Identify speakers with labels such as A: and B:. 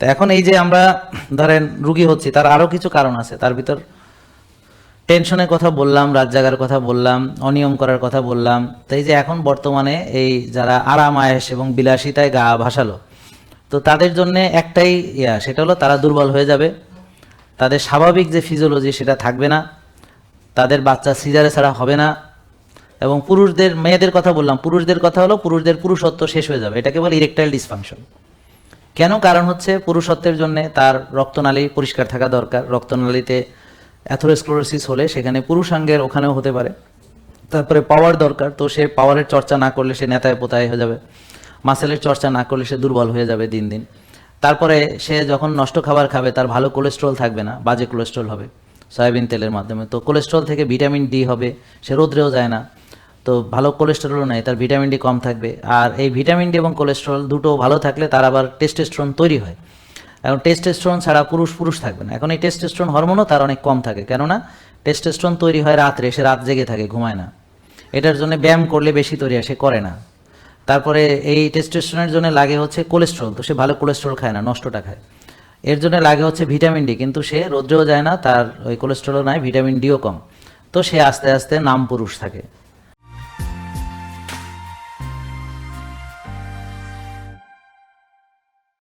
A: তো এখন এই যে আমরা, ধরেন, রুগী হচ্ছি, তার আরও কিছু কারণ আছে। তার ভিতর টেনশনের কথা বললাম, রাত জাগার কথা বললাম, অনিয়ম করার কথা বললাম। তো এই যে এখন বর্তমানে এই যারা আরাম আয়েস এবং বিলাসিতায় গা ভাসালো, তো তাদের জন্য একটাই ইয়া, সেটা হলো তারা দুর্বল হয়ে যাবে। তাদের স্বাভাবিক যে ফিজিওলজি সেটা থাকবে না। তাদের বাচ্চা সিজারে ছাড়া হবে না। এবং পুরুষদের, মেয়েদের কথা বললাম, পুরুষদের কথা হলো পুরুষদের পুরুষত্ব শেষ হয়ে যাবে। এটাকে বলে ইরেকটাইল ডিসফাংশন কেন? কারণ হচ্ছে পুরুষত্বের জন্য তার রক্তনালী পরিষ্কার থাকা দরকার। রক্তনালীতে অ্যাথোরোস্ক্লোরোসিস হলে সেখানে পুরুষাঙ্গের ওখানেও হতে পারে। তারপরে পাওয়ার দরকার, তো সে পাওয়ারের চর্চা না করলে সে নেতায় পোতায় হয়ে যাবে। মাসেলের চর্চা না করলে সে দুর্বল হয়ে যাবে দিন দিন। তারপরে সে যখন নষ্ট খাবার খাবে, তার ভালো কোলেস্ট্রল থাকবে না, বাজে কোলেস্ট্রল হবে। সয়াবিন তেলের মাধ্যমে। তো কোলেস্ট্রল থেকে ভিটামিন ডি হবে, সে রোদ্রেও যায় না। তো ভালো কোলেস্টেরলও নাই, তার ভিটামিন ডি কম থাকবে। আর এই ভিটামিন ডি এবং কোলেস্টেরল দুটো ভালো থাকলে তার আবার টেস্টোস্টেরন তৈরি হয়। এখন টেস্টোস্টেরন ছাড়া পুরুষ পুরুষ থাকবে না। এখন এই টেস্টোস্টেরন হরমোনও তার অনেক কম থাকে। কেননা টেস্টোস্টেরন তৈরি হয় রাত্রে, সে রাত জেগে থাকে, ঘুমায় না। এটার জন্য ব্যায়াম করলে বেশি তৈরি হয়, সে করে না। তারপরে এই টেস্টোস্টেরনের জন্য লাগে হচ্ছে কোলেস্ট্রল তো সে ভালো কোলেস্ট্রল খায় না, নষ্টটা খায়। এর জন্য লাগে হচ্ছে ভিটামিন ডি কিন্তু সে রোদ্রেও যায় না, তার ওই কোলেস্ট্রলও নাই ভিটামিন ডিও কম। তো সে আস্তে আস্তে নাম পুরুষ থাকে।